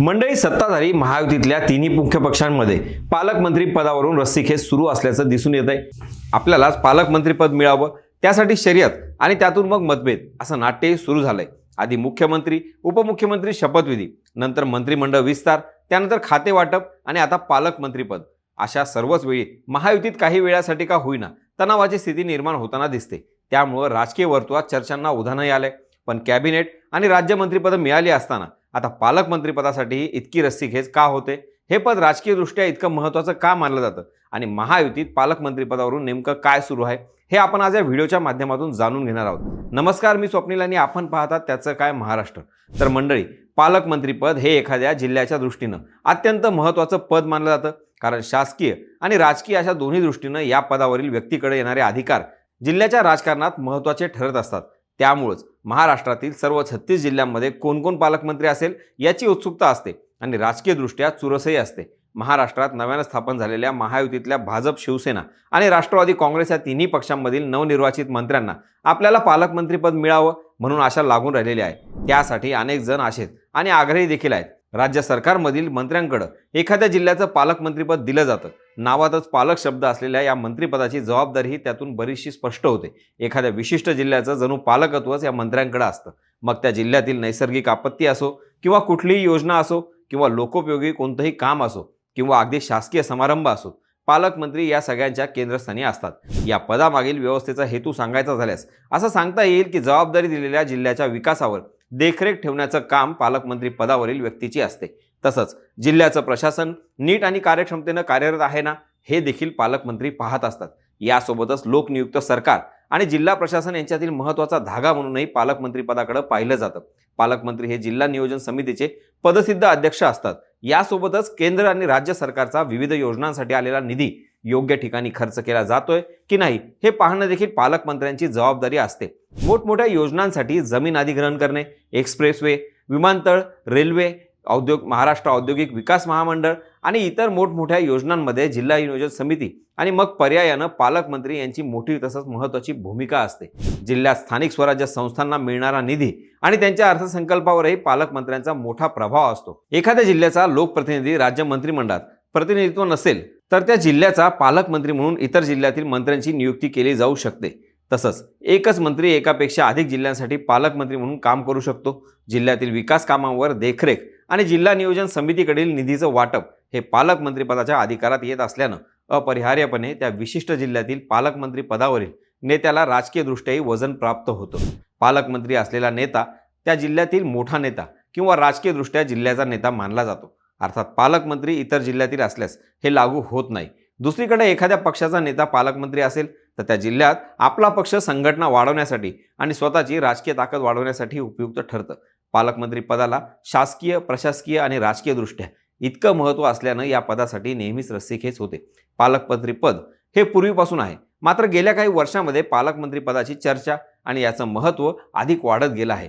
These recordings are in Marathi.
मंडळी सत्ताधारी महायुतीतल्या तिन्ही मुख्य पक्षांमध्ये पालकमंत्री पदावरून रस्सीखेच सुरू असल्याचं दिसून येत आहे आपल्यालाच पालकमंत्रीपद मिळावं त्यासाठी शर्यत आणि त्यातून मग मतभेद असं नाट्यही सुरू झालंय. आधी मुख्यमंत्री उपमुख्यमंत्री शपथविधी नंतर मंत्रिमंडळ विस्तार त्यानंतर खाते वाटप आणि आता पालकमंत्रीपद अशा सर्वच वेळी महायुतीत काही वेळासाठी का होईना तणावाची स्थिती निर्माण होताना दिसते. त्यामुळं राजकीय वर्तुळात चर्चांना उधाणही आलंय. पण कॅबिनेट आणि राज्यमंत्रीपदं मिळाली असताना आता पालकमंत्रीपदासाठी इतकी रस्सीखेच का होते? हे पद राजकीयदृष्ट्या इतकं महत्त्वाचं का मानलं जातं? आणि महायुतीत पालकमंत्रीपदावरून नेमकं काय सुरू आहे? हे आपण आज या व्हिडिओच्या माध्यमातून जाणून घेणार आहोत. नमस्कार मी स्वप्नील आणि आपण पाहतात त्याचं काय महाराष्ट्र. तर मंडळी पालकमंत्रीपद हे एखाद्या जिल्ह्याच्या दृष्टीनं अत्यंत महत्त्वाचं पद मानलं जातं. कारण शासकीय आणि राजकीय अशा दोन्ही दृष्टीनं या पदावरील व्यक्तीकडे येणारे अधिकार जिल्ह्याच्या राजकारणात महत्त्वाचे ठरत असतात. त्यामुळंच महाराष्ट्रातील सर्व छत्तीस जिल्ह्यांमध्ये कोण कोण पालकमंत्री असेल याची उत्सुकता असते आणि राजकीयदृष्ट्या चुरसही असते. महाराष्ट्रात नव्यानं स्थापन झालेल्या महायुतीतल्या भाजप शिवसेना आणि राष्ट्रवादी काँग्रेस या तिन्ही पक्षांमधील नवनिर्वाचित मंत्र्यांना आपल्याला पालकमंत्रीपद मिळावं म्हणून आशा लागून राहिलेली आहे. त्यासाठी अनेक जण आशेत आणि आग्रही देखील आहेत. राज्य सरकारमधील मंत्र्यांकडं एखाद्या जिल्ह्याचं पालकमंत्रीपद दिलं जातं. नावातच पालक शब्द असलेल्या या मंत्रिपदाची जबाबदारीही त्यातून बरीचशी स्पष्ट होते. एखाद्या विशिष्ट जिल्ह्याचं जणू पालकत्वच या मंत्र्यांकडे असतं. मग त्या जिल्ह्यातील नैसर्गिक आपत्ती असो किंवा कुठलीही योजना असो किंवा लोकोपयोगी कोणतंही काम असो किंवा अगदी शासकीय समारंभ असो पालकमंत्री या सगळ्यांच्या केंद्रस्थानी असतात. या पदामागील व्यवस्थेचा हेतू सांगायचा झाल्यास असं सांगता येईल की जबाबदारी दिलेल्या जिल्ह्याच्या विकासावर देखरेख ठेवण्याचं काम पालकमंत्री पदावरील व्यक्तीची असते. तसंच जिल्ह्याचं प्रशासन नीट आणि कार्यक्षमतेनं कार्यरत आहे ना हे देखील पालकमंत्री पाहत असतात. यासोबतच लोकनियुक्त सरकार आणि जिल्हा प्रशासन यांच्यातील महत्त्वाचा धागा म्हणूनही पालकमंत्री पदाकडे पाहिलं जातं. पालकमंत्री हे जिल्हा नियोजन समितीचे पदसिद्ध अध्यक्ष असतात. यासोबतच केंद्र आणि राज्य सरकारचा विविध योजनांसाठी आलेला निधी योग्य ठिकाणी खर्च केला जातोय की नाही हे पाहणं देखील पालकमंत्र्यांची जबाबदारी असते. मोठमोठ्या योजनांसाठी जमीन अधिग्रहण करणे एक्सप्रेसवे विमानतळ रेल्वे औद्योग महाराष्ट्र औद्योगिक विकास महामंडळ आणि इतर मोठमोठ्या योजनांमध्ये जिल्हा नियोजन समिती आणि मग पर्यायानं पालकमंत्री यांची मोठी तसंच महत्त्वाची भूमिका असते. जिल्ह्यात स्थानिक स्वराज्य संस्थांना मिळणारा निधी आणि त्यांच्या अर्थसंकल्पावरही पालकमंत्र्यांचा मोठा प्रभाव असतो. एखाद्या जिल्ह्याचा लोकप्रतिनिधी राज्य मंत्रिमंडळात प्रतिनिधित्व नसेल तर त्या जिल्ह्याचा पालकमंत्री म्हणून इतर जिल्ह्यातील मंत्र्यांची नियुक्ती केली जाऊ शकते. तसंच एकच मंत्री एकापेक्षा अधिक जिल्ह्यांसाठी पालकमंत्री म्हणून काम करू शकतो. जिल्ह्यातील विकास कामांवर देखरेख आणि जिल्हा नियोजन समितीकडील निधीचं वाटप हे पालकमंत्रीपदाच्या अधिकारात येत असल्यानं अपरिहार्यपणे त्या विशिष्ट जिल्ह्यातील पालकमंत्री पदावरील नेत्याला राजकीयदृष्ट्याही वजन प्राप्त होतं. पालकमंत्री असलेला नेता त्या जिल्ह्यातील मोठा नेता किंवा राजकीयदृष्ट्या जिल्ह्याचा नेता मानला जातो. अर्थात पालकमंत्री इतर जिल्ह्यातील असल्यास हे लागू होत नाही. दुसरीकडे एखाद्या पक्षाचा नेता पालकमंत्री असेल तर त्या जिल्ह्यात आपला पक्ष संघटना वाढवण्यासाठी आणि स्वतःची राजकीय ताकद वाढवण्यासाठी उपयुक्त ठरतं. पालकमंत्री पदाला शासकीय प्रशासकीय आणि राजकीयदृष्ट्या इतकं महत्त्व असल्यानं या पदासाठी नेहमीच रस्सीखेच होते. पालकमंत्री पद हे पूर्वीपासून आहे. मात्र गेल्या काही वर्षामध्ये पालकमंत्री पदाची चर्चा आणि याचं महत्त्व अधिक वाढत गेलं आहे.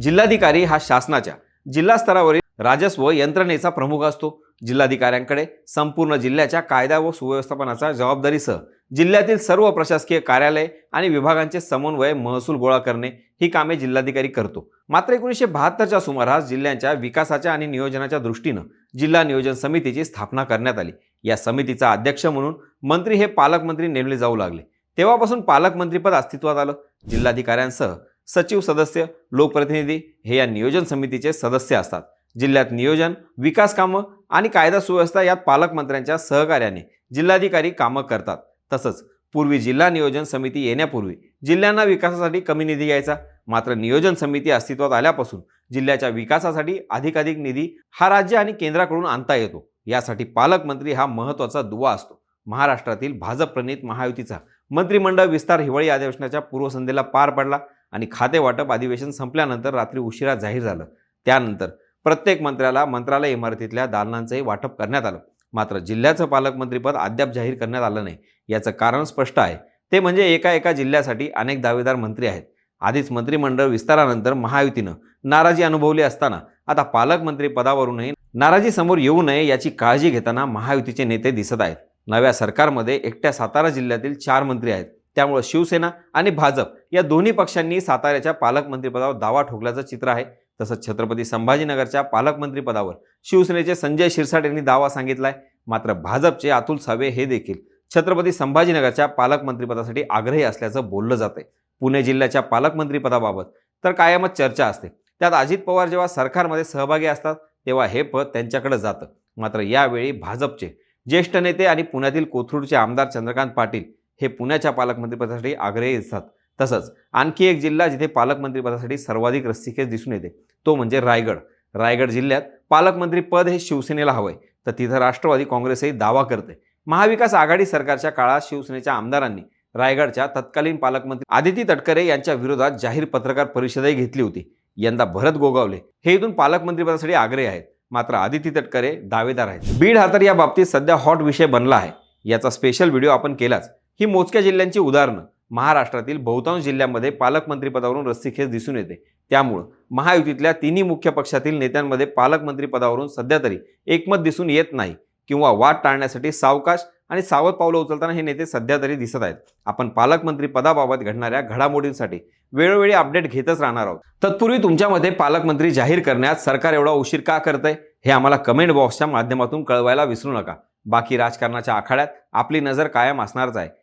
जिल्हाधिकारी हा शासनाच्या जिल्हा स्तरावरील राजस्व यंत्रणेचा प्रमुख असतो. जिल्हाधिकाऱ्यांकडे संपूर्ण जिल्ह्याच्या कायदा व सुव्यवस्थापनाचा जबाबदारीसह जिल्ह्यातील सर्व प्रशासकीय कार्यालय आणि विभागांचे समन्वय महसूल गोळा करणे ही कामे जिल्हाधिकारी करतो. मात्र एकोणीसशे बहात्तरच्या सुमारास जिल्ह्यांच्या विकासाच्या आणि नियोजनाच्या दृष्टीनं जिल्हा नियोजन समितीची स्थापना करण्यात आली. या समितीचा अध्यक्ष म्हणून मंत्री हे पालकमंत्री नेमले जाऊ लागले. तेव्हापासून पालकमंत्रीपद अस्तित्वात आलं. जिल्हाधिकाऱ्यांसह सचिव सदस्य लोकप्रतिनिधी हे या नियोजन समितीचे सदस्य असतात. जिल्ह्यात नियोजन विकास कामं आणि कायदा सुव्यवस्था यात पालकमंत्र्यांच्या सहकार्याने जिल्हाधिकारी कामं करतात. तसंच पूर्वी जिल्हा नियोजन समिती येण्यापूर्वी जिल्ह्यांना विकासासाठी कमी निधी घ्यायचा. मात्र नियोजन समिती अस्तित्वात आल्यापासून जिल्ह्याच्या विकासासाठी अधिकाधिक निधी हा राज्य आणि केंद्राकडून आणता येतो. यासाठी पालकमंत्री हा महत्त्वाचा दुवा असतो. महाराष्ट्रातील भाजप प्रणित महायुतीचा मंत्रिमंडळ विस्तार हिवाळी अधिवेशनाच्या पूर्वसंध्येला पार पडला आणि खाते वाटप अधिवेशन संपल्यानंतर रात्री उशिरा जाहीर झालं. त्यानंतर प्रत्येक मंत्र्याला मंत्रालय इमारतीतल्या दालनांचंही वाटप करण्यात आलं. मात्र जिल्ह्याचं पालकमंत्रीपद अद्याप जाहीर करण्यात आलं नाही याचं कारण स्पष्ट आहे. ते म्हणजे एका एका जिल्ह्यासाठी अनेक दावेदार मंत्री आहेत. आधीच मंत्रिमंडळ विस्तारानंतर महायुतीनं नाराजी अनुभवली असताना आता पालकमंत्री पदावरूनही नाराजी समोर येऊ नये याची काळजी घेताना महायुतीचे नेते दिसत आहेत. नव्या सरकारमध्ये एकट्या सातारा जिल्ह्यातील चार मंत्री आहेत. त्यामुळे शिवसेना आणि भाजप या दोन्ही पक्षांनी साताऱ्याच्या पालकमंत्रीपदावर दावा ठोकल्याचं चित्र आहे. तसंच छत्रपती संभाजीनगरच्या पालकमंत्रीपदावर शिवसेनेचे संजय शिरसाट यांनी दावा सांगितलाय. मात्र भाजपचे अतुल सावे हे देखील छत्रपती संभाजीनगरच्या पालकमंत्रीपदासाठी आग्रही असल्याचं बोललं जातंय. पुणे जिल्ह्याच्या पालकमंत्रीपदाबाबत तर कायमच चर्चा असते. त्यात अजित पवार जेव्हा सरकारमध्ये सहभागी असतात तेव्हा हे पद त्यांच्याकडे जातं. मात्र यावेळी भाजपचे ज्येष्ठ नेते आणि पुण्यातील कोथरूडचे आमदार चंद्रकांत पाटील हे पुण्याच्या पालकमंत्रीपदासाठी आग्रही असतात. तसंच आणखी एक जिल्हा जिथे पालकमंत्रीपदासाठी सर्वाधिक रस्सीखेच दिसून येते तो म्हणजे रायगड. रायगड जिल्ह्यात पालकमंत्री पद हे शिवसेनेला हवंय तर तिथं राष्ट्रवादी काँग्रेसही दावा करते महाविकास आघाडी सरकारच्या काळात शिवसेनेच्या आमदारांनी रायगडच्या तत्कालीन पालकमंत्री आदिती तटकरे यांच्या विरोधात जाहीर पत्रकार परिषदही घेतली होती. यंदा भरत गोगावले. हे इथून पालकमंत्रीपदासाठी आग्रही आहेत. मात्र आदिती तटकरे दावेदार आहेत. बीड हा तर या बाबतीत सध्या हॉट विषय बनला आहे. याचा स्पेशल व्हिडिओ आपण केलाच. ही मोजक्या जिल्ह्यांची उदाहरणं. महाराष्ट्रातील बहुतांश जिल्ह्यांमध्ये पालकमंत्रीपदावरून रस्सीखेच दिसून येते. त्यामुळं महायुतीतल्या तिन्ही मुख्य पक्षातील नेत्यांमध्ये पालकमंत्रीपदावरून सध्या तरी एकमत दिसून येत नाही किंवा वाद टाळण्यासाठी सावकाश आणि सावध पावलं उचलताना हे नेते सध्या तरी दिसत आहेत. आपण पालकमंत्री पदाबाबत घडणाऱ्या घडामोडींसाठी वेळोवेळी अपडेट घेतच राहणार आहोत. तत्पूर्वी तुमच्यामध्ये पालकमंत्री जाहीर करण्यात सरकार एवढा उशीर का करतंय? हे आम्हाला कमेंट बॉक्सच्या माध्यमातून कळवायला विसरू नका. बाकी राजकारणाच्या आखाड्यात आपली नजर कायम असणारच आहे.